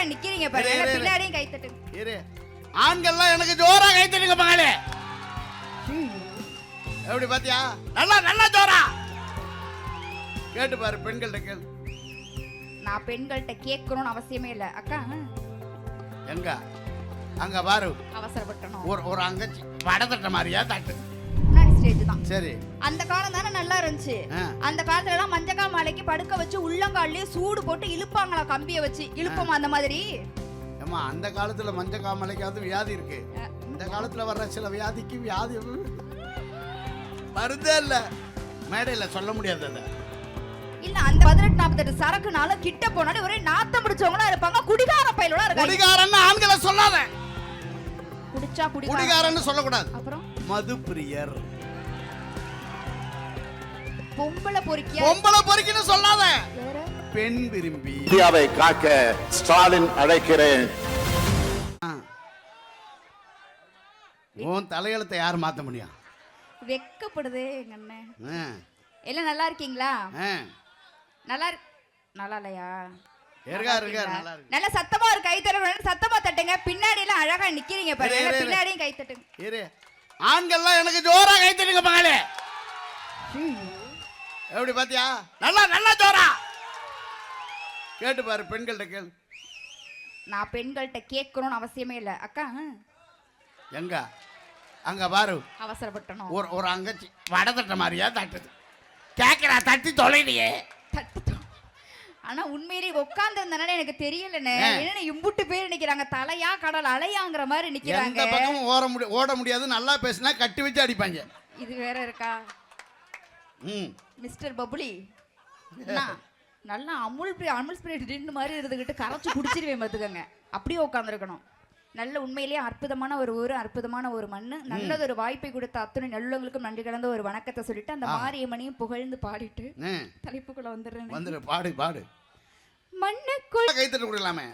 அழகா நிக்கிறீங்க பாருங்க. பின்னாடியும் கை தட்டு இரு. ஆண்கள்லாம் எனக்கு ஜோரா கைத்தடிங்க மகளே. எப்படி பாத்தியா? நல்லா நல்லா ஜோரா. கேட்டு பாரு பெண்கள்ட்ட கேளு. நான் பெண்கள்கிட்ட கேட்கணும்னு அவசியமே இல்ல. அக்கா எங்க? அங்க பாரு. அவசரப்பட்டணும் ஒரு ஒரு அங்கச்சி. வடதட்ட மாதிரியா தட்டு. ஸ்டேஜ் தான். சரி. அந்த காலம் தானே நல்லா இருந்துச்சு. அந்த காலத்துல எல்லாம் மஞ்சக்கால் மாலைக்கு படுக்க வச்சு உள்ளங்கால்லயே சூடு போட்டு இழுப்பாங்களா கம்பிய வச்சு? இழுப்போமா அந்த மாதிரி? ஏம்மா அந்த காலத்துல மஞ்ச காமலைக்காவது வியாதி இருக்கு. இந்த காலத்துல வர்ற சில வியாதிக்கு வியாதி மருந்தே இல்ல. மேடையில சொல்ல முடியாது அதை. இல்ல அந்த பதினெட்டு நாற்பத்தெட்டு சரக்குனால கிட்ட போனாலே ஒரே நாத்தம் பிடிச்சவங்களா இருப்பாங்க. குடிகார பயிலோட இருக்காங்க. குடிகாரன்னு ஆண்களை சொல்லாத. குடிச்சா குடிகார குடிகாரன்னு சொல்லக்கூடாது. அப்புறம்? மது பிரியர் பொம்பளை பொறுக்கியா? பொம்பளை பொறுக்கின்னு சொல்லாத. பெண் விரும்பி. இந்தியாவை காக்க ஸ்டாலின் அழைக்கிறேன். உன் தலையெழுத்தை யார் மாத்த முடியும்? வெக்கப்படுதே எங்க அண்ணன். எல்லாம் நல்லா இருக்கீங்களா. நல்லா நல்லா இல்லையா? நல்லா இருக்கு. நல்ல சத்தமா ஒரு கை தட்டுங்க சத்தமா தட்டுங்க. பின்னாடி எல்லாம் அழகா நிக்கிறீங்க பாருங்க. பின்னாடியும் கை தட்டுங்க. ஆண்கள்லாம் எனக்கு ஜோரா கைத்தடிங்க மகளே எப்படி பாத்தியா? நல்லா நல்லா ஜோரா. கேட்டு பாரு பெண்கள்ட்ட கேளு. நான் பெண்கள்கிட்ட கேட்கணும்னு அவசியமே இல்ல. அக்கா எங்க? அங்க பாரு. அவசரப்பட்டணும். ஒரு ஒரு அங்கச்சி. வடதட்ட மாதிரியா தட்டுது. கேட்கிறா தட்டி தொலைலையே தட்டு ஆனா உண்மையிலேயே உட்கார்ந்து இருந்தனால எனக்கு தெரியலண்ணே. ஆ. என்ன இம்புட்டு பேர் நிக்கிறாங்க. தலையா கடல் அலையாங்கிற மாதிரி நிக்கிறாங்க. ஓட முடியாது. நல்லா பேசினா கட்டி வச்சு அடிப்பாங்க. இது வேற இருக்கா? மிஸ்டர் பபுலி அண்ணா, நல்லா அமுல் அமுல் ஸ்ப்ரே டின்னு மாதிரி இருந்துகிட்டு கரைச்சு குடிச்சிருவேன் பார்த்துக்கங்க அப்படியே உட்காந்துருக்கணும் நல்ல உண்மையிலேயே அற்புதமான ஒரு ஊர் அற்புதமான ஒரு மண்ணு. நல்லது ஒரு வாய்ப்பை கொடுத்த அத்தனை நல்லவங்களுக்கும் நன்றி கலந்த ஒரு வணக்கத்தை சொல்லிட்டு அந்த மாரியம்மனையும் புகழ்ந்து பாடிட்டு தலைப்புக்குள்ள வந்துடுறேன். வந்துரு பாடு பாடு. மண்ணுக்குள் கைத்தட்டு கொடுக்கலாமே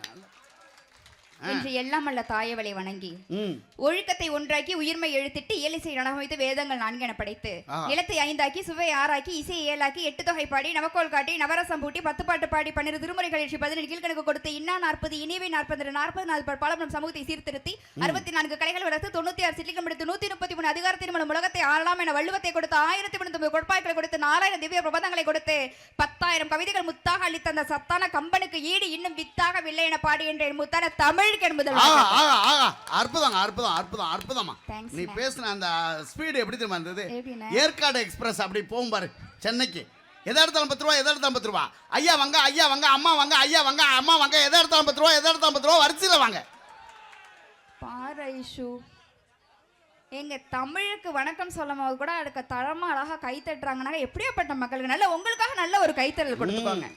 என்று எல்லாம் அல்ல தாயவளை வணங்கி. ஒழுக்கத்தை ஒன்றாக்கி உயிர்மை எழுத்திட்டு இயலிசை நடமைத்து வேதங்கள் நான்கென படைத்து. ஆ. நிலத்தை ஐந்தாக்கி சுவை ஆறாக்கி இசை ஏழாக்கி எட்டு தொகை பாடி நவக்கோல் காட்டி நவரசம் பூட்டி பத்து பாட்டு பாடி பன்னிரு திருமுறைகள் எழுச்சி பதினெட்டு கீழ்கணக்கு கொடுத்து இன்னா நாற்பது இனிவை நாற்பது நாற்பது நாலு பாலம் சமூகத்தை சீர்திருத்தி அறுபத்தி நான்கு கலைகள் வளர்த்து தொண்ணூத்தி ஆறு சிலிக்கம் எடுத்து நூத்தி முப்பத்தி மூணு அதிகாரத்தின் மூலம் உலகத்தை ஆளலாம் என வள்ளுவத்தை கொடுத்து ஆயிரத்தி முன்னூத்தி கொடுப்பாய்களை கொடுத்து நாலாயிரம் திவ்ய பிரபந்தங்களை கொடுத்து பத்தாயிரம் கவிதைகள் முத்தாக அளித்த அந்த சத்தான கம்பனுக்கு ஈடு இன்னும் வித்தாகவில்லை என பாடி என்ற என் முத்தான தமிழ் ஆகா ஆகா அற்புதம் அற்புதம் அற்புதம் அற்புதமா நீ. பேசுன அந்த ஸ்பீடு எப்படி தெரியுமா இருந்தது? ஏற்காடு எக்ஸ்பிரஸ் அப்படி போகும் பாரு சென்னைக்கு. எதை எடுத்தாலும் பத்து ரூபா எதை எடுத்தாலும் பத்து ரூபா? ஐயா வாங்க ஐயா வாங்க அம்மா வாங்க ஐயா வாங்க அம்மா வாங்க எதை எடுத்தாலும் பத்து ரூபா எதை எடுத்தாலும் பத்து ரூபா? வரிசையில் வாங்க. பாரு ஐஷு. எங்க தமிழுக்கு வணக்கம் சொல்லும் போது கூட அதுக்கு தரமா அழகா கை தட்டுறாங்கன்னா எப்படியாப்பட்ட மக்களுக்கு நல்ல உங்களுக்காக நல்ல ஒரு கைத்தறல் கொடுத்துக்கோங்க.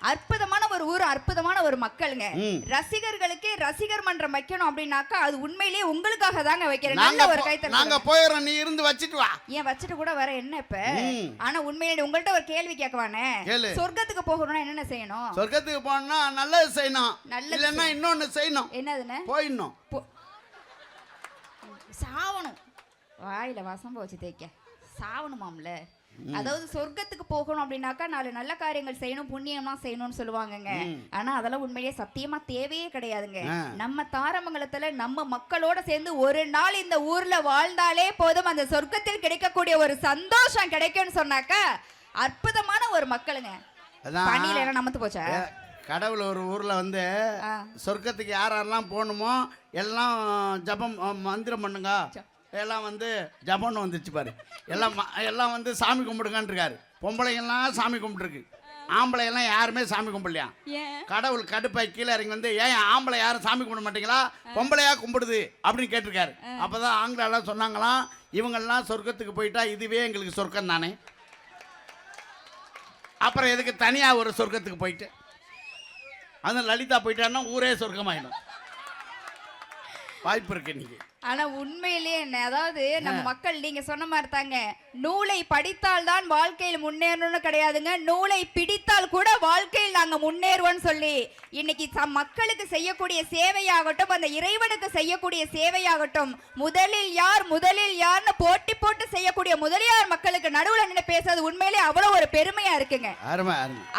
அற்புதமான ஒரு ஊர் அற்புதமான ஒரு மக்களுங்க. ரசிகர்களுக்கு ரசிகர் மன்றம் வைக்கணும் அப்படின்னாக்கா அது உண்மையிலேயே உங்களுக்காக தாங்க வைக்கிறேன் நல்ல ஒரு கைத்தறல் நாங்க போயிடுறோம். நீ இருந்து வச்சுட்டு வா. ஏன் வச்சுட்டு கூட வர என்ன இப்ப. ஆனா உண்மையிலே உங்கள்ட்ட ஒரு கேள்வி கேட்கவானே. சொர்க்கத்துக்கு போகணும்னா என்னென்ன செய்யணும்? சொர்க்கத்துக்கு போனா நல்லது செய்யணும். நல்லது இல்லைன்னா இன்னொன்னு செய்யணும். என்னதுன்னு? போயிடணும். சாவணும். வாயில வசம்ப வச்சு தேய்க்க. சாவணுமாம்ல? அதாவது சொர்க்கத்துக்கு போகணும் அப்படின்னாக்கா நாலு நல்ல காரியங்கள் செய்யணும் புண்ணியமா செய்யணும்னு சொல்லுவாங்கங்க. ஆனா அதெல்லாம் உண்மையிலேயே சத்தியமா தேவையே கிடையாதுங்க. நம்ம தாரமங்கலத்துல நம்ம மக்களோட சேர்ந்து ஒரு நாள் இந்த ஊர்ல வாழ்ந்தாலே போதும். அந்த சொர்க்கத்தில் கிடைக்கக்கூடிய ஒரு சந்தோஷம் கிடைக்கும்னு சொன்னாக்கா அற்புதமான ஒரு மக்களுங்க. பணியில எல்லாம் நமத்து போச்சா? கடவுள் ஒரு ஊர்ல வந்து. சொர்க்கத்துக்கு யார் யாரெல்லாம் போகணுமோ எல்லாம் ஜபம் மந்திரம் பண்ணுங்க. எல்லாம் வந்து ஜபம்னு வந்துச்சு பாரு. எல்லாம் எல்லாம் வந்து சாமி கும்பிடுங்கன்னு இருக்காரு பொம்பளைங்கெல்லாம் சாமி கும்பிட்டுருக்கு. ஆம்பளை எல்லாம் யாருமே சாமி கும்பிடலையா? கடவுள் கடுப்பாய் கீழே இறங்கி வந்து ஏன் ஆம்பளை யாரும் சாமி கும்பிட மாட்டீங்களா? பொம்பளையா கும்பிடுது அப்படின்னு கேட்டிருக்காரு. அப்பதான் ஆங்கில எல்லாம் சொன்னாங்களாம் இவங்கெல்லாம் சொர்க்கத்துக்கு போயிட்டா இதுவே எங்களுக்கு சொர்க்கம் தானே? அப்புறம் எதுக்கு தனியா ஒரு சொர்க்கத்துக்கு போயிட்டு? அது லலிதா போயிட்டான்னா ஊரே சொர்க்கமாயிடும். வாய்ப்பு இருக்கு இன்னைக்கு. ஆனா உண்மையிலேயே என்ன? அதாவது நம்ம மக்கள் நீங்க சொன்ன மாதிரி தாங்க நூலை படித்தால் தான் வாழ்க்கையில் முன்னேறணும்னு கிடையாதுங்க. நூலை பிடித்தால் கூட வாழ்க்கையில் நாங்க முன்னேறுவோம்னு சொல்லி இன்னைக்கு மக்களுக்கு செய்யக்கூடிய சேவையாகட்டும் அந்த இறைவனுக்கு செய்யக்கூடிய சேவையாகட்டும் முதலில் யார் முதலில் யார்னு போட்டி போட்டு செய்யக்கூடிய முதலியார் மக்களுக்கு நடுவுல நின்று பேசுறது உண்மையிலே அவ்வளவு ஒரு பெருமையா இருக்குங்க.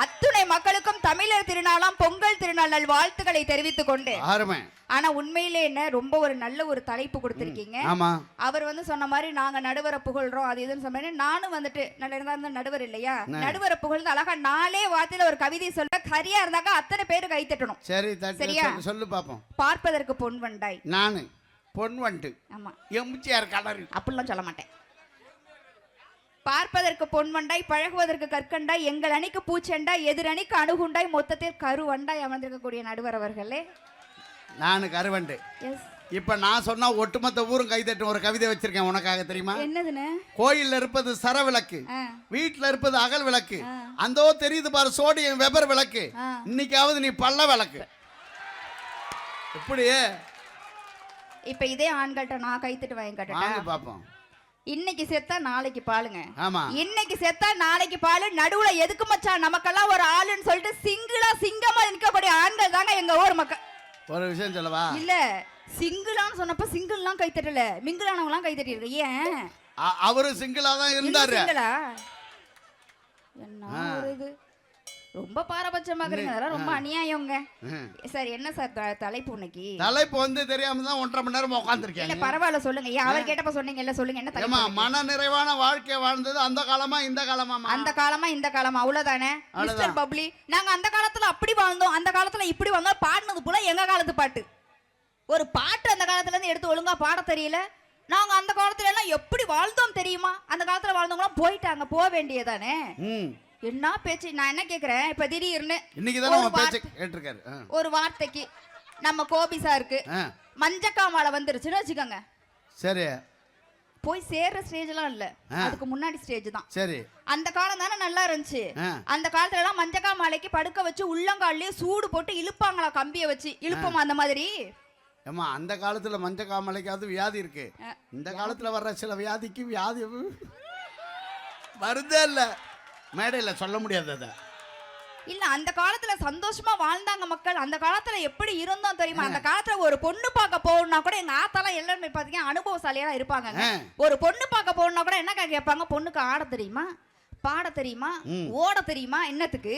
அத்துணை மக்களுக்கும் தமிழர் திருநாளாம் பொங்கல் திருநாள் நல் வாழ்த்துக்களை தெரிவித்துக் கொண்டு ஆனா உண்மையிலே என்ன? ரொம்ப ஒரு நல்ல ஒரு தலைப்பு கொடுத்திருக்கீங்க. ஆமா. அவர் வந்து சொன்ன மாதிரி நாங்க நடுவரை புகழ்றோம் அது இதுன்னு சொன்ன நானும் வந்துட்டு நல்ல இருந்தா நடுவர் இல்லையா? நடுவரை புகழ்ந்து அழகா நாலே வார்த்தையில ஒரு கவிதை சொல்ல சரியா இருந்தாக்கா அத்தனை பேரு கை தட்டணும். சரி சரியா? சொல்லு, பாப்போம். பார்ப்பதற்கு பொன் வண்டாய் நானு பொன் வந்துட்டு ஆமா. எம்ஜிஆர் கலரு. அப்படிலாம் சொல்ல மாட்டேன். பார்ப்பதற்கு பொன்வண்டாய் பழகுவதற்கு கற்கண்டாய் எங்கள் அணிக்கு பூச்செண்டாய் எதிர் அணிக்கு அணுகுண்டாய் மொத்தத்தில் கருவண்டாய் அமர்ந்திருக்கக்கூடிய நடுவர் அவர்களே. நானு கருவண்டு. எஸ் இப்ப நான் சொன்னா ஒட்டுமொத்த ஊரும் கைதட்டும் ஒரு கவிதை வச்சிருக்கேன் உனக்காக தெரியுமா? என்னதுன்னு? கோயில்ல இருப்பது சர விளக்கு. வீட்டுல இருப்பது அகல் விளக்கு. அந்தோ தெரியுது பாரு சோடியம் வெபர் விளக்கு. இன்னைக்காவது நீ பள்ள விளக்கு. எப்படி இப்ப இதே ஆண்கள்ட்ட நான் கைத்துட்டு வாங்கி கட்டட்டா பாப்போம். இன்னைக்கு செத்தா நாளைக்கு பாலுங்க. ஆமா. இன்னைக்கு செத்தா நாளைக்கு பாலு. நடுவுல எதுக்கு மச்சான்? நமக்கெல்லாம் ஒரு ஆளுன்னு சொல்லிட்டு சிங்கிளா சிங்கமா நிற்கக்கூடிய ஆண்கள் தாங்க எங்க ஊர் மக்கள். ஒரு விஷயம் சொல்லவா? இல்ல. சிங்கிளான்னு சொன்னப்ப சிங்கிள்லாம் கை தட்டல. மிங்கிளானவங்களாம் கை தட்டிருக்கு ஏன்? அவரு சிங்கிளா தான் இருந்தாரு. என்ன இது? ரொம்ப பாரபட்சமா இருக்கிறீங்க அதெல்லாம் ரொம்ப அநியாயங்க. சார் என்ன சார் தலைப்பு இன்னைக்கு தலைப்பு வந்து தெரியாம தான் ஒன்றரை மணி நேரம் இல்ல உட்காந்துருக்கேன் பரவாயில்ல சொல்லுங்க. ஏன் அவர் கேட்டப்ப சொன்னீங்கல்ல சொல்லுங்க என்ன தலைப்பு மன நிறைவான வாழ்க்கை வாழ்ந்தது அந்த காலமா இந்த காலமாமா அந்த காலமா இந்த காலமா? அவ்வளவுதானே. மிஸ்டர் பப்ளி நாங்க அந்த காலத்துல அப்படி வாழ்ந்தோம். அந்த காலத்துல இப்படி வாழ்ந்தோம். பாடினது போல எங்க காலத்து பாட்டு? ஒரு பாட்டு அந்த காலத்துல இருந்து எடுத்து ஒழுங்கா பாட தெரியல. நாங்க அந்த காலத்துல எல்லாம் எப்படி வாழ்ந்தோம் தெரியுமா? அந்த காலத்துல வாழ்ந்தவங்க போயிட்டாங்க போக வேண்டியதானே என்ன பேச்சு? நான் என்ன கேக்குறேன்? இப்ப திடீர்னு இன்னைக்கு ஒரு வார்த்தைக்கு நம்ம கோபி சாருக்கு ஆ. மஞ்சக்காமாலை வந்துருச்சுன்னு வச்சுக்கோங்க. சரி. போய் சேர்ற ஸ்டேஜ் எல்லாம் இல்ல. அதுக்கு முன்னாடி ஸ்டேஜ் தான். சரி. அந்த காலம் தானே நல்லா இருந்துச்சு. அந்த காலத்துல எல்லாம் மஞ்சக்கா மாலைக்கு படுக்க வச்சு உள்ளங்கால்லயே சூடு போட்டு இழுப்பாங்களா கம்பிய வச்சு? இழுப்போமா அந்த மாதிரி? ஏம்மா அந்த காலத்துல மஞ்ச காமலைக்காவது வியாதி இருக்கு. இந்த காலத்துல வர்ற சில வியாதிக்கு வியாதி வருதே இல்ல. மேடையில சொல்ல முடியாது அதை. இல்ல அந்த காலத்துல சந்தோஷமா வாழ்ந்தாங்க மக்கள். அந்த காலத்துல எப்படி இருந்தோம் தெரியுமா? அந்த காலத்துல ஒரு பொண்ணு பார்க்க போகணும்னா கூட எங்க ஆத்தாலாம் எல்லாருமே பாத்தீங்கன்னா அனுபவசாலியா இருப்பாங்க. ஒரு பொண்ணு பார்க்க போகணும்னா கூட என்ன கேட்பாங்க? பொண்ணுக்கு ஆட தெரியுமா? பாட தெரியுமா. ஓட தெரியுமா? என்னத்துக்கு?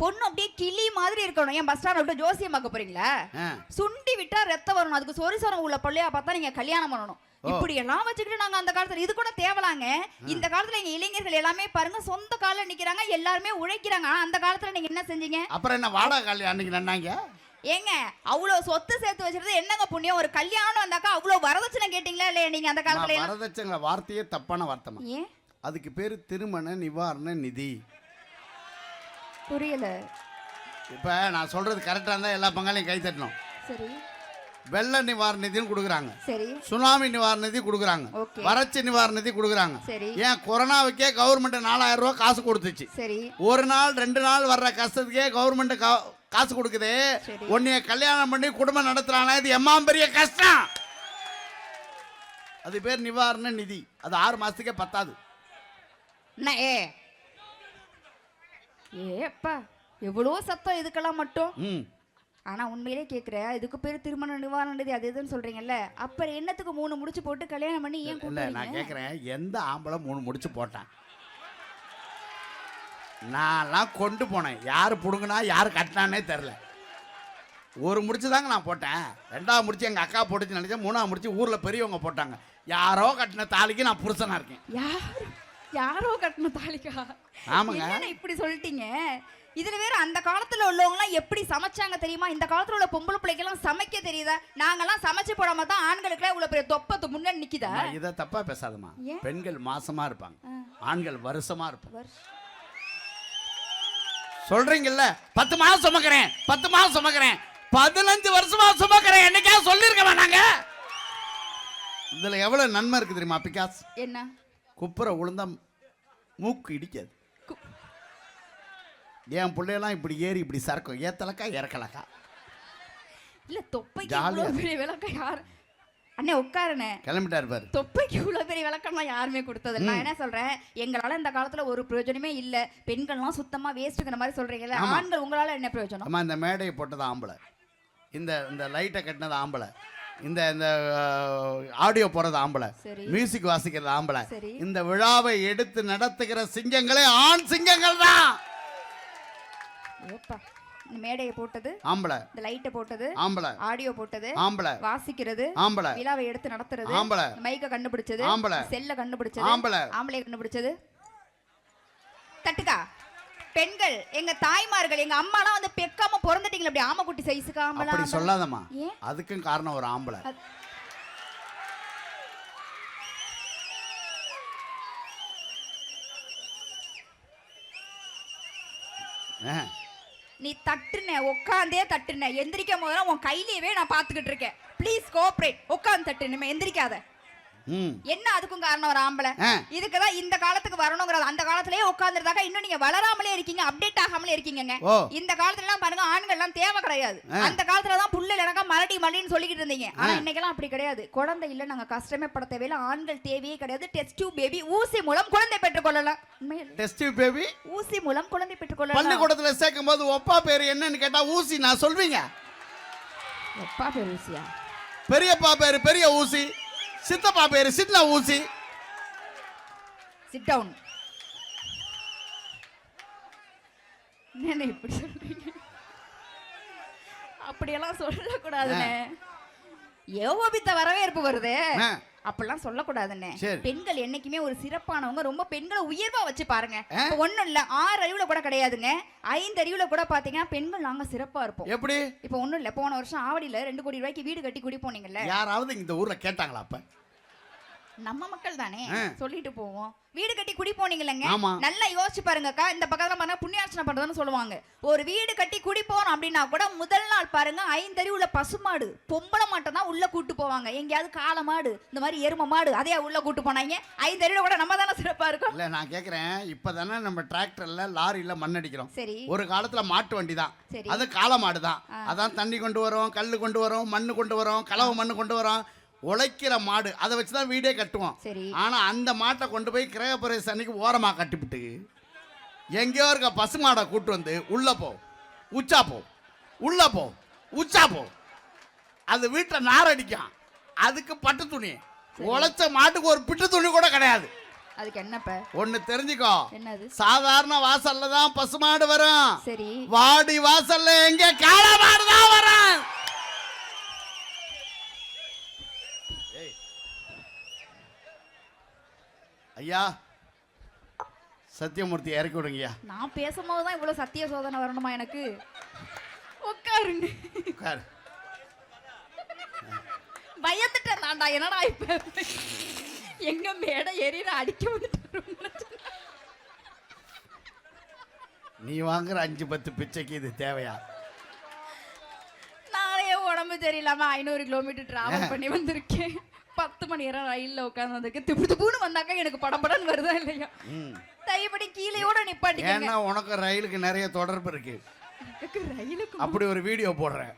பொண்ணு அப்படியே கிளி மாதிரி இருக்கணும். ஏன் பஸ் ஸ்டாண்ட் விட்டு ஜோசியம் பார்க்க போறீங்களா. சுண்டி விட்டா ரத்தம் வரணும். அதுக்கு சொரி சொரம் உள்ள பள்ளியா பார்த்தா நீங்க கல்யாணம் பண்ணணும். இப்படி எல்லாம் வச்சுக்கிட்டு நாங்க அந்த காலத்துல இது கூட தேவலாங்க. இந்த காலத்துல எங்க இளைஞர்கள் எல்லாமே பாருங்க சொந்த கால்ல நிக்கிறாங்க எல்லாருமே உழைக்கிறாங்க. ஆனா அந்த காலத்துல நீங்க என்ன செஞ்சீங்க? அப்புறம் என்ன வாடகை காலி அன்னைக்கு நன்னாங்க? ஏங்க அவ்வளவு சொத்து சேர்த்து வச்சிருந்தது என்னங்க புண்ணியம்? ஒரு கல்யாணம் வந்தாக்கா அவ்வளவு வரதட்சணை கேட்டீங்களா இல்லையா நீங்க அந்த காலத்துல வரதட்சங்களை வார்த்தையே தப்பான வார்த்தைமா ஏன்? அதுக்கு பேரு திருமண நிவாரண நிதி. புரியல. இப்ப நான் சொல்றது கரெக்டா இருந்தா எல்லா பங்காளியும் கை தட்டணும். சரி. வெள்ள நிவாரண நிதியும் கொடுக்குறாங்க. சரி. சுனாமி நிவாரண நிதி கொடுக்குறாங்க. வறட்சி நிவாரண நிதி கொடுக்குறாங்க. சரி. ஏன் கொரோனாவுக்கே கவர்மெண்ட் நாலாயிரம் ரூபாய் காசு கொடுத்துச்சு. சரி. ஒரு நாள் ரெண்டு நாள் வர்ற கஷ்டத்துக்கே கவர்மெண்ட் காசு கொடுக்குது. உன்னைய கல்யாணம் பண்ணி குடும்பம் நடத்துறானா இது எம்மாம் பெரிய கஷ்டம். அது பேர் நிவாரண நிதி. அது ஆறு மாசத்துக்கே பத்தாது. என்ன ஏ? ஏப்பா எவ்வளோ சத்தம் இதுக்கெல்லாம் மட்டும்? ம். ஆனா உண்மையிலே கேக்குறேன் இதுக்கு பேர் திருமண நிவாரண நிதி அது இதுன்னு சொல்றீங்கல்ல? அப்புறம் என்னத்துக்கு மூணு முடிச்சு போட்டு கல்யாணம் பண்ணி ஏன் இல்ல நான் கேட்குறேன் எந்த ஆம்பளை மூணு முடிச்சு போட்டான்? நான்லாம் கொண்டு போனேன். யார் பிடுங்கினா யார் கட்டினானே தெரில ஒரு முடிச்சு தாங்க நான் போட்டேன். ரெண்டாவது முடிச்சு எங்கள் அக்கா போட்டுச்சு நினச்சேன். மூணாவது முடிச்சு ஊரில் பெரியவங்க போட்டாங்க. யாரோ கட்டின தாலிக்கு நான் புருஷனா இருக்கேன். யார் கட்டின தாலிக்கா. ஆமாங்க. இப்படி சொல்லிட்டீங்க? இதுல வேற அந்த காலத்துல உள்ளவங்க எல்லாம் எப்படி சமைச்சாங்க தெரியுமா? இந்த காலத்துல உள்ள பொம்பளை பிள்ளைக்கெல்லாம் சமைக்க தெரியுதா? நாங்கெல்லாம் சமைச்சு போடாம தான் ஆண்களுக்கு இவ்வளவு பெரிய தொப்பத்து முன்னாடி நிக்குதா? இதை தப்பா பேசாதம்மா. ஏன்? பெண்கள் மாசமா இருப்பாங்க. ஆண்கள் வருஷமா இருப்பாங்க. சொல்றீங்கல்ல? பத்து மாசம் சுமக்கிறேன். பத்து மாசம் சுமக்கிறேன். பதினஞ்சு வருஷமா சுமக்கிறேன். என்னைக்கா சொல்லிருக்க வேணாங்க இதுல எவ்வளவு நன்மை இருக்கு தெரியுமா பிகாஸ்? என்ன? குப்புற உளுந்தா மூக்கு இடிக்காது. என் பிள்ளையெல்லாம் இப்படி ஏறி இப்படி சறக்கும் ஏத்தலக்கா இறக்கலக்கா. இல்ல தொப்பைக்கு ஜாலியா இவ்வளவு பெரிய விளக்கம் யார் அண்ணே உட்காருண்ணே. கிளம்பிட்டாரு பாரு. தொப்பைக்கு இவ்வளவு பெரிய விளக்கம்லாம் யாருமே கொடுத்தது. நான் என்ன சொல்றேன்? எங்களால இந்த காலத்துல ஒரு பிரயோஜனமே இல்ல. பெண்கள்லாம் சுத்தமா வேஸ்ட்டுங்கிற மாதிரி ஆமா. ஆண்கள் உங்களால என்ன பிரயோஜனம்? அம்மா இந்த மேடையை போட்டது ஆம்பளை. இந்த இந்த லைட்டை கட்டினது ஆம்பளை. இந்த இந்த ஆடியோ போடுறது ஆம்பளை. மியூசிக் வாசிக்கிறது ஆம்பளை. இந்த விழாவை எடுத்து நடத்துகிற சிங்கங்களே ஆண் சிங்கங்கள் தான் மேடையை போட்டது ஆம்பளை இந்த லைட்டை போட்டது ஆம்பளை ஆடியோ போட்டது ஆம்பளை வாசிக்கிறது ஆம்பளை விழாவை எடுத்து நடத்துறது ஆம்பளை. மைக்க கண்டுபிடிச்சது ஆம்பளை. செல்ல கண்டுபிடிச்சது ஆம்பளை. ஆம்பளை கண்டுபிடிச்சது பெண்கள் எங்க தாய்மார்கள் எங்க அம்மாலாம் வந்து பெக்காம பிறந்துட்டீங்களா அப்படி ஆமக்குட்டி சைஸுக்கு ஆம்பளை அப்படி ஆம்பளை. சொல்லாதம்மா ஏன்? அதுக்கும் காரணம் ஒரு ஆம்பளை ஆ. நீ தட்டுன உட்காந்தே தட்டுன எந்திரிக்கும் போதெல்லாம் உன் கையிலேயே நான் பாத்துக்கிட்டு இருக்கேன் ப்ளீஸ் கோஆப்ரேட் உட்காந்து தட்டு இனிமே எந்திரிக்காத என்ன அதுக்கும் காரணம் ஒரு ஆம்பளை. இதுக்குதான் இந்த காலத்துக்கு வரணுங்கிறது அந்த காலத்திலேயே உட்கார்ந்துருந்தாக்க இன்னும் நீங்க வளராமலே இருக்கீங்க அப்டேட் ஆகாமலே இருக்கீங்க. இந்த காலத்துல எல்லாம் பாருங்க ஆண்கள் எல்லாம் தேவை கிடையாது. அந்த காலத்துல தான் புள்ள எனக்கா மலடி மலடின்னு சொல்லிக்கிட்டு இருந்தீங்க. ஆனா இன்னைக்கெல்லாம் அப்படி கிடையாது. குழந்தை இல்ல நாங்க கஷ்டமே பட தேவையில்ல. ஆண்கள் தேவையே கிடையாது. டெஸ்ட் டியூப் பேபி ஊசி மூலம் குழந்தை பெற்றுக் கொள்ளலாம் உண்மையிலே. டெஸ்ட் பேபி ஊசி மூலம் குழந்தை பெற்றுக் கொள்ளலாம் பள்ளிக்கூடத்துல சேர்க்கும் போது ஒப்பா பேர் என்னன்னு கேட்டா ஊசி நான் சொல்வீங்க. எப்பா பேர் ஊசியா? பெரியப்பா பேரு பெரிய ஊசி. சித்தப்பா பேரு சின்ன ஊசி. சிட் டவுன் என்ன இப்படி சொல்றீங்க? அப்படியெல்லாம் சொல்லக்கூடாதுண்ணே ஏகோபித்த வரவேற்பு வருது. அப்படிலாம் சொல்லக்கூடாதுண்ணே சரி. பெண்கள் என்னைக்குமே ஒரு சிறப்பானவங்க ரொம்ப பெண்களை உயர்வா வச்சு பாருங்க. ஒண்ணும் இல்ல ஆறு அறிவுல கூட கிடையாதுங்க. ஐந்து அறிவுல கூட பாத்தீங்கன்னா பெண்கள் நாங்க சிறப்பா இருப்போம். எப்படி? இப்ப ஒண்ணும் இல்ல போன வருஷம் ஆவடியில ரெண்டு கோடி ரூபாய்க்கு வீடு கட்டி குடி போனீங்கல்ல. யாராவது இந்த ஊர்ல கேட்டாங்களா அப்ப? நம்ம மக்கள் தானே. சொல்லிட்டு போவோம். வீடு கட்டி குடி போனீங்கல்லங்க ஆமா. நல்லா யோசிச்சு பாருங்கக்கா இந்த பக்கத்துல பாருங்க புண்ணியார்ச்சனை பண்றதுன்னு சொல்லுவாங்க. ஒரு வீடு கட்டி குடி போறோம் அப்படின்னா கூட முதல் நாள் பாருங்க ஐந்தறிவுல பசுமாடு பொம்பளை மாட்டை தான் உள்ள கூட்டு போவாங்க. எங்கேயாவது காளை மாடு இந்த மாதிரி எரும மாடு அதையா உள்ள கூட்டு போனாங்க. ஐந்தறிவுல கூட நம்ம தானே சிறப்பா இருக்கோம். இல்ல நான் கேக்குறேன் இப்பதானே நம்ம டிராக்டர்ல லாரியில மண் அடிக்கிறோம். சரி. ஒரு காலத்துல மாட்டு வண்டி தான். அது காளை மாடு தான். அதான் தண்ணி கொண்டு வரோம் கல் கொண்டு வரோம் மண்ணு கொண்டு வரோம் கலவை மண்ணு கொண்டு வரோம். உழைக்கிற மாடு. அதை வச்சு தான் வீடே கட்டுவோம். சரி. ஆனா அந்த மாட்டை கொண்டு போய் கிரகப்பிரவேச அன்னைக்கு ஓரமா கட்டிவிட்டு எங்கேயோ இருக்க பசு மாடை கூட்டு வந்து உள்ள போ உச்சா போ உள்ள போ உச்சா போ. அது வீட்டில் நாரடிக்கும் அதுக்கு பட்டு துணி. உழைச்ச மாட்டுக்கு ஒரு பிட்டு துணி கூட கிடையாது. அதுக்கு என்னப்ப? ஒன்னு தெரிஞ்சுக்கோ. சாதாரண வாசல்ல தான் பசுமாடு வரும். சரி. வாடி வாசல்ல எங்க காளை மாடு தான் வரும். ஐயா சத்தியமூர்த்தி இறக்கி விடுங்கய்யா. நான் பேசும்போது தான் இவ்வளவு சத்திய சோதனை வரணுமா எனக்கு? உட்காருங்க. உட்காரு. பயந்துட்டேன் தாண்டா என்னடா இப்ப எங்க மேடை ஏறி நான் அடிக்க வந்துட்டு நீ வாங்குற அஞ்சு பத்து பிச்சைக்கு இது தேவையா? நானே உடம்பு சரியில்லாம ஐநூறு கிலோமீட்டர் டிராவல் பண்ணி வந்திருக்கேன். பத்து மணி நேரம் ரயில்ல உட்கார்ந்து வந்திருக்கேன் திப்பு திப்புன்னு வந்தாக்கா எனக்கு படபடன்னு வருதா இல்லையா? ம். தயவுபடி கீழேயோட நிப்பாட்டிக்கங்க. ஏன்னா உனக்கு ரயிலுக்கு நிறைய தொடர்பு இருக்கு. ரயிலுக்கு அப்படி ஒரு வீடியோ போடுறேன்.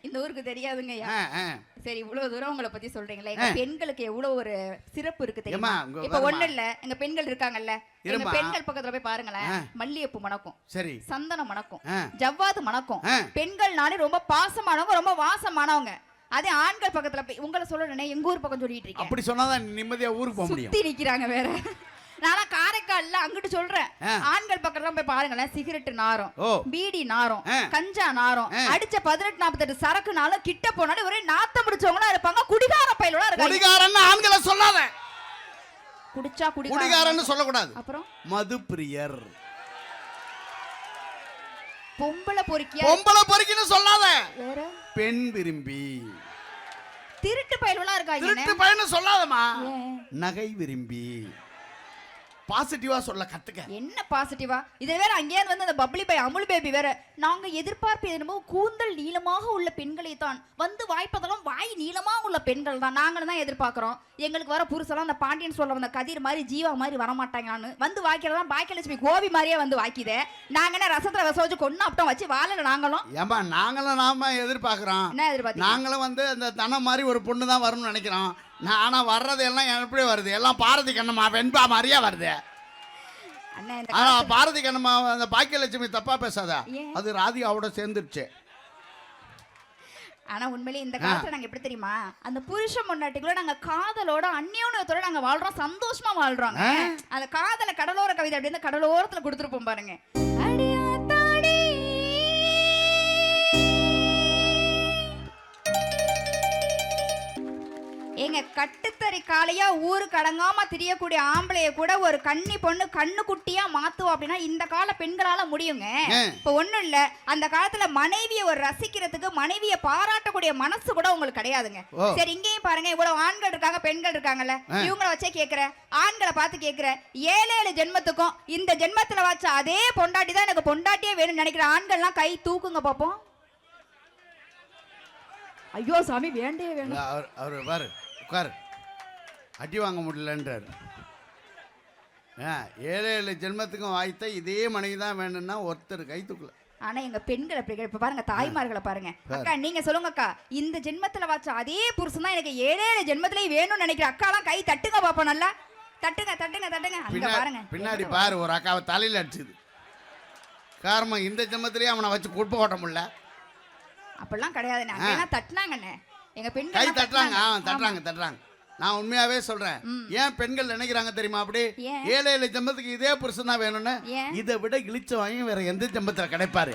இந்த ஊருக்கு தெரியாதுங்க ஐயா. ஆ, ஆ. சரி இவ்வளவு தூரம் உங்களை பத்தி சொல்றீங்களே. எங்க பெண்களுக்கு எவ்வளவு ஒரு சிறப்பு இருக்கு தெரியுமா? இப்ப. ஒண்ணு இல்ல எங்க பெண்கள் இருக்காங்கல்ல. எங்க. பெண்கள் பக்கத்துல போய் பாருங்களேன். மல்லிகைப்பூ மணக்கும். சரி. சந்தனம் மணக்கும். ஜவ்வாது மணக்கும். பெண்கள்னாலே ரொம்ப பாசமானவங்க ரொம்ப வாசமானவங்க. அதே ஆண்கள் பக்கத்துல போய் உங்களை சொல்லணுனே எங்க ஊர் பக்கம் சொல்லிட்டு இருக்கேன். அப்படி சொன்னாதான் நிம்மதியா ஊருக்கு போக முடியும். சுத்தி நிக்கிறாங்க வேற. நானா காரைக்கால்ல அங்கிட்டு சொல்றேன். ஆண்கள் பக்கத்துல போய் பாருங்களேன் சிகரெட் நாரும் பீடி நாரும். கஞ்சா நாரும். அடிச்ச பதினெட்டு நாற்பத்தெட்டு சரக்குனாலும் கிட்ட போனாலும் ஒரே நாத்தம் பிடிச்சவங்களா இருப்பாங்க குடிகார பயிலோட இருக்காங்க. ஆண்களை சொல்லாத. குடிச்சா குடிகாரன். குடிகாரன்னு சொல்லக்கூடாது. அப்புறம்? மது பிரியர் பொம்பளை பொறுக்கியா? பொம்பளை பொறுக்கின்னு சொல்லாத. வேற? பெண் விரும்பி. திருட்டு பயிலெல்லாம் இருக்காங்க திருட்டு பையனு சொல்லாதம்மா. ஏன்? நகை விரும்பி. பாசிட்டிவா சொல்ல கத்துக்க. என்ன பாசிட்டிவா இதை வேற அங்கேயே வந்து அந்த பப்ளி பை அமுல் பேபி வேற நாங்க எதிர்பார்ப்பு என்னமோ கூந்தல் நீளமாக உள்ள பெண்களை தான். வந்து வாய்ப்பதெல்லாம் வாய் நீளமாக உள்ள பெண்கள் தான். நாங்களும் தான் எதிர்பார்க்கிறோம். எங்களுக்கு வர புருஷெல்லாம் அந்த பாண்டியன் சொல்ல வந்த கதிர் மாதிரி ஜீவா மாதிரி வரமாட்டாங்களான்னு. வந்து வாய்க்கிறதெல்லாம் பாக்கியலட்சுமி கோபி மாதிரியே வந்து வாக்கிதே நாங்க என்ன ரசத்துல ரசம் வச்சு கொண்டு அப்பட்டம் வச்சு வாழல நாங்களும்? ஏமா நாங்களும் நாம எதிர்பார்க்கிறோம். என்ன எதிர்பார்த்தீங்க? நாங்களும் வந்து அந்த தனம் மாதிரி ஒரு பொண்ணு தான் வரும்னு நினைக்கிறோம். நான் வர்றது எல்லாம் எப்படி வருது. எல்லாம் பாரதி கண்ணம்மா வெண்பா மாதிரியே வருது. ஆனா பாரதி கண்ணம்மா அந்த பாக்கியலட்சுமி தப்பா பேசாத? அது ராதிகாவோட சேர்ந்துருச்சு. ஆனா உண்மையிலேயே இந்த காலத்துல நாங்க எப்படி தெரியுமா? அந்த புருஷ முன்னாட்டிக்குள்ள நாங்க காதலோட அந்யோன்யத்தோட நாங்க வாழ்றோம். சந்தோஷமா வாழ்றோங்க ஆ. அந்த காதல கடலோர கவிதை அப்படின்னு கடலோரத்துல கொடுத்துருப்போம் பாருங்க. ஏங்க கட்டுத்தறி காளையா ஊருக்கு அடங்காம திரியக்கூடிய ஆம்பளைய கூட ஒரு கன்னி பொண்ணு கண்ணு குட்டியா மாத்துவோம் அப்படின்னா இந்த கால பெண்களால முடியுங்க. இப்ப ஒண்ணும் இல்ல அந்த காலத்துல மனைவியை ஒரு ரசிக்கிறதுக்கு மனைவியை பாராட்டக்கூடிய மனசு கூட உங்களுக்கு கிடையாதுங்க. சரி இங்கேயும் பாருங்க இவ்வளவு ஆண்கள் இருக்காங்க பெண்கள் இருக்காங்கல்ல. இவங்கள வச்சே கேக்குறேன் ஆண்களை பார்த்து கேக்குறேன் ஏழு ஏழு ஜென்மத்துக்கும் இந்த ஜென்மத்துல வச்ச அதே பொண்டாட்டி தான் எனக்கு பொண்டாட்டியே வேணும்னு நினைக்கிற ஆண்கள்லாம் கை தூக்குங்க பாப்போம். ஐயோ சாமி வேண்டே வேணும். அவர் அவர் பாரு. உட்காரு. அடி வாங்க முடியலன்றார். ஏழு ஏழு ஜென்மத்துக்கும் வாய்த்த இதே மனைவி தான் வேணும்னா ஒருத்தர் கை தூக்கல. ஆனா எங்க பெண்கள் அப்படி இப்ப பாருங்க தாய்மார்களை பாருங்க. பாரு. அக்கா நீங்க சொல்லுங்க அக்கா. இந்த ஜென்மத்துல வச்ச அதே புருஷன் தான் எனக்கு ஏழு ஏழு ஜென்மத்திலேயே வேணும்னு நினைக்கிற அக்காலாம் கை தட்டுங்க பாப்போம் நல்லா. தட்டுங்க தட்டுங்க தட்டுங்க. அங்க பாருங்க. பின்னாடி பாரு ஒரு அக்காவை தலையில் அடிச்சுது. காரணம் இந்த ஜென்மத்திலேயே அவனை வச்சு குடும்ப ஓட்ட முடியல. அப்படிலாம் கிடையாது. அங்க எல்லாம் தட்டுனாங்கண்ணே. எங்க கை பெண்கள் தட்டுறாங்க. ஆ தட்டுறாங்க தட்டுறாங்க. நான் உண்மையாவே சொல்றேன். ஏன் பெண்கள் நினைக்கிறாங்க தெரியுமா அப்படி? ஏழு ஏழு ஜென்மத்துக்கு இதே புருஷன் தான் வேணும்னு? இதை விட இழிச்ச வாங்கி வேற எந்த ஜென்மத்துல கிடைப்பாரு?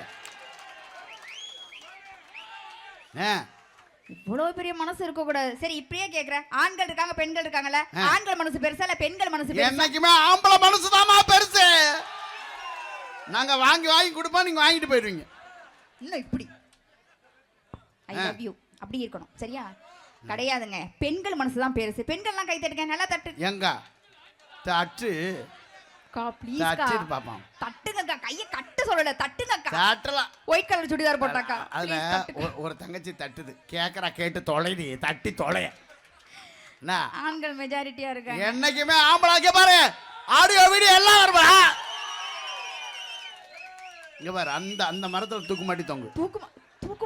இவ்வளவு பெரிய மனசு இருக்க கூடாது சரி இப்படியே கேக்குறேன். ஆண்கள் இருக்காங்க பெண்கள் இருக்காங்கல்ல. ஆண்கள் மனசு பெருசா இல்ல பெண்கள் மனசு என்னைக்குமே ஆம்பளை மனசுதாம்மா பெருசு. நாங்க வாங்கி வாங்கி கொடுப்போம் நீங்க வாங்கிட்டு போயிடுவீங்க. இன்னும் இப்படி. ஐ லவ் யூ அப்படி இருக்கணும். சரியா? கிடையாதுங்க. பெண்கள் மனசு தான் பெருசு. பெண்கள்லாம் கை தட்டுங்க. நல்லா தட்டு. எங்க தட்டு. கா ப்ளீஸ் தட்டுங்கக்கா. கைய கட்டு சொல்லல. தட்டுங்கக்கா. தட்டலாம். ஒயிட் கலர் சுடிதார் போட்டாக்கா. அதுல. ஒரு- தங்கச்சி தட்டுது. கேக்குறா கேட்டு தொலைடி. தட்டி தொலைய. ஆண்கள் மெஜாரிட்டியா இருக்காங்க. என்னைக்குமே ஆம்பளாக்க பாரு. ஆடியோ வீடியோ எல்லாம் வருவா இங்க பாரு அந்த அந்த மரத்துல தூக்கு மாட்டி தொங்கு. தூக்கு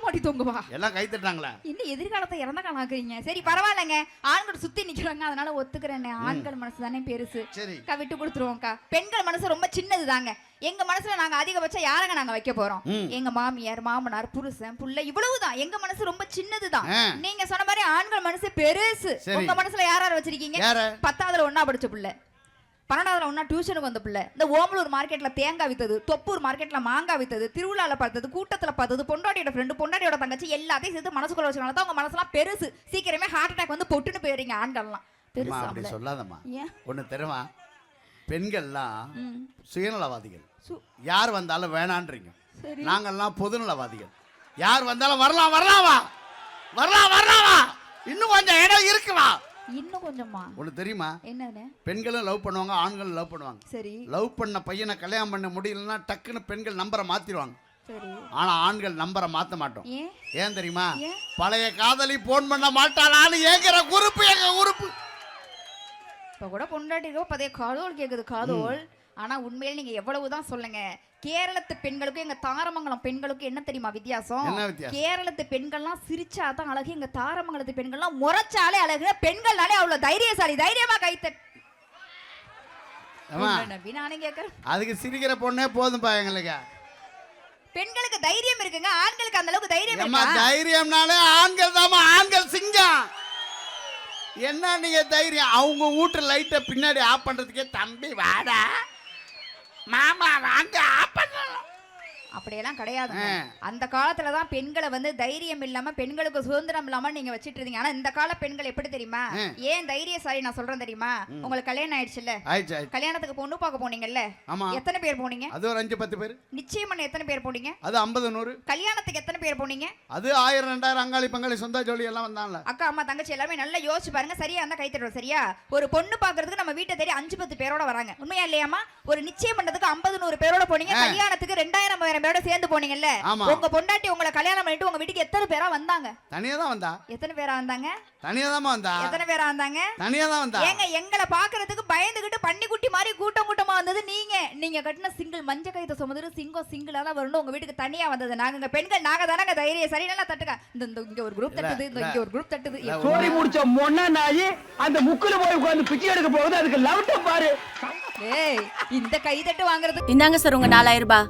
மாட்டி தொங்குவா எல்லாம் கை தட்டாங்களா என்ன எதிர்காலத்தை இறந்த காலம் ஆக்குறீங்க? சரி பரவாயில்லைங்க. ஆண்கள் சுத்தி நிக்கிறாங்க அதனால ஒத்துக்கிறேன். ஆண்கள் மனசு தானே பெருசு. சரி. அக்கா விட்டு கொடுத்துருவோம்க்கா. பெண்கள் மனசு ரொம்ப சின்னது தாங்க எங்க மனசுல நாங்க அதிகபட்சம் யாரங்க நாங்க வைக்க போறோம். எங்க மாமியார் மாமனார் புருஷன் புள்ள இவ்வளவுதான். எங்க மனசு ரொம்ப சின்னதுதான். நீங்க சொன்ன மாதிரி ஆண்கள் மனசு பெருசு. உங்க மனசுல யார் யார் வச்சிருக்கீங்க? பத்தாவதுல ஒண்ணா படிச்ச புள்ள. பன்னெண்டாவதுல ஒண்ணா டியூஷனுக்கு வந்த புள்ள. இந்த ஓமலூர் மார்க்கெட்ல தேங்காய் வித்தது தொப்பூர் மார்க்கெட்ல மாங்காய் வித்தது திருவிழால பார்த்தது கூட்டத்துல பார்த்தது பொண்டாட்டியோட ஃப்ரெண்டு பொண்டாட்டியோட தங்கச்சி எல்லாத்தையும் சேர்த்து மனசுக்குள்ள வச்சுக்கனால தான் உங்க மனசுலாம் பெருசு. சீக்கிரமே ஹார்ட் அட்டாக் வந்து பொட்டுன்னு போயிடுறீங்க ஆண்கள்லாம். பெருசு அப்படி. சொல்லாதம்மா. ஒண்ணு தெரியுமா? பெண்கள்லாம். சுயநலவாதிகள். யார் வந்தாலும் வேணான்றீங்க. சரி. நாங்கெல்லாம் பொதுநலவாதிகள் யார் வந்தாலும் வரலாம் வரலாம் வா. வரலாம் வரலாம் வா. இன்னும் கொஞ்சம் இடம் இருக்கு வா இன்னும் கொஞ்சமா? ஒன்று தெரியுமா? என்னன்னு? பெண்களும் லவ் பண்ணுவாங்க ஆண்களும் லவ் பண்ணுவாங்க. சரி. லவ் பண்ண பையனை கல்யாணம் பண்ண முடியலன்னா டக்குன்னு பெண்கள் நம்பரை மாத்திடுவாங்க சரி. ஆனா ஆண்கள் நம்பரை மாத்த மாட்டோம். ஏன்? ஏன் தெரியுமா? பழைய காதலி போன் பண்ண மாட்டாளான்னு ஏங்குற உறுப்பு எங்க உறுப்பு? இப்ப கூட பொண்டாட்டிக்கோ பதைய காதோல் கேக்குது காதோல். ஆனா உண்மையில நீங்க எவ்வளவுதான் சொல்லுங்க. கேரளத்து பெண்களுக்கும் எங்க தாரமங்கலம் பெண்களுக்கும் என்ன தெரியுமா வித்தியாசம்? கேரளத்து பெண்கள்லாம் சிரிச்சாதான் அழகு எங்க தாரமங்கலத்து பெண்கள்லாம் முறைச்சாலே அழகு. பெண்கள்னாலே அவ்வளவு தைரியசாலி. தைரியமா கைத்த அதுக்கு சிரிக்கிற பொண்ணே போதும்பா எங்களுக்கு. பெண்களுக்கு தைரியம் இருக்குங்க. ஆண்களுக்கு அந்த அளவுக்கு தைரியம் தைரியம்னாலே ஆண்கள் தாம்மா. ஆண்கள் சிங்கம். என்ன நீங்க தைரியம்? அவங்க வீட்டு லைட்டை பின்னாடி ஆஃப் பண்றதுக்கே தம்பி வாடா. மாமா வாங்க ஆஃப் அப்படியெல்லாம் கிடையாது. அந்த காலத்துல தான் பெண்களை வந்து தைரியம் இல்லாம பெண்களுக்கு சுதந்திரம் இல்லாம நீங்க வச்சிட்டு இருந்தீங்க ஆனா இந்த கால பெண்கள் எப்படி தெரியுமா. ஏன் தைரியசாலி நான் சொல்றேன் தெரியுமா? உங்களுக்கு கல்யாணம் ஆயிடுச்சுல்ல? ஆயிடுச்சு ஆயிடுச்சு. கல்யாணத்துக்கு பொண்ணு பார்க்க போனீங்கல்ல? எத்தனை பேர் போனீங்க? அது ஒரு அஞ்சு பத்து பேர். நிச்சயம் பண்ண எத்தனை பேர் போனீங்க? அது ஐம்பது நூறு. கல்யாணத்துக்கு எத்தனை பேர் போனீங்க? அது ஆயிரம் ரெண்டாயிரம் அங்காளி பங்காளி சொந்த ஜோலி எல்லாம் வந்தான்ல. அக்கா அம்மா தங்கச்சி எல்லாமே நல்லா யோசிச்சு பாருங்க. சரியா இருந்தா கை சரியா? ஒரு பொண்ணு பாக்குறதுக்கு நம்ம வீட்டை தேடி அஞ்சு பத்து பேரோட வராங்க. உண்மையா இல்லையாமா ஒரு நிச்சயம் பண்றதுக்கு ஐம்பது நூறு பேரோட போனீங்க. கல்யாணத்துக்கு ரெண்டாயிரம் பேரோட சேர்ந்து போனீங்கல்ல. உங்க பொண்டாட்டி உங்களை கல்யாணம் பண்ணிட்டு உங்க வீட்டுக்கு எத்தனை பேரா வந்தாங்க? தனியா தான் வந்தா. எத்தனை பேரா வந்தாங்க? தனியா தான் வந்தா. எத்தனை பேரா வந்தாங்க? தனியா தான் வந்தா. ஏங்க எங்களை பாக்குறதுக்கு பயந்துகிட்டு பன்னிக்குட்டி மாதிரி கூட்டம் கூட்டமா வந்தது நீங்க. நீங்க கட்டின சிங்கிள் மஞ்ச கைத்த சுமந்துட்டு சிங்கம் சிங்கிளா தான் வரணும். உங்க வீட்டுக்கு தனியா வந்தது நாங்க பெண்கள் நாங்க தானங்க தைரிய சரி நல்லா தட்டுக்க. இந்த இந்த இங்க ஒரு குரூப் தட்டுது இந்த இங்க ஒரு குரூப் தட்டுது. சோரி முடிச்ச மொன்னா நாயி அந்த முக்குல போய் உட்கார்ந்து பிச்சை எடுக்க போகுது. அதுக்கு லவுட்ட பாரு. ஏய் இந்த கை தட்டு வாங்குறது இந்தாங்க சார் உங்க நாலாயிரம் ரூபாய்.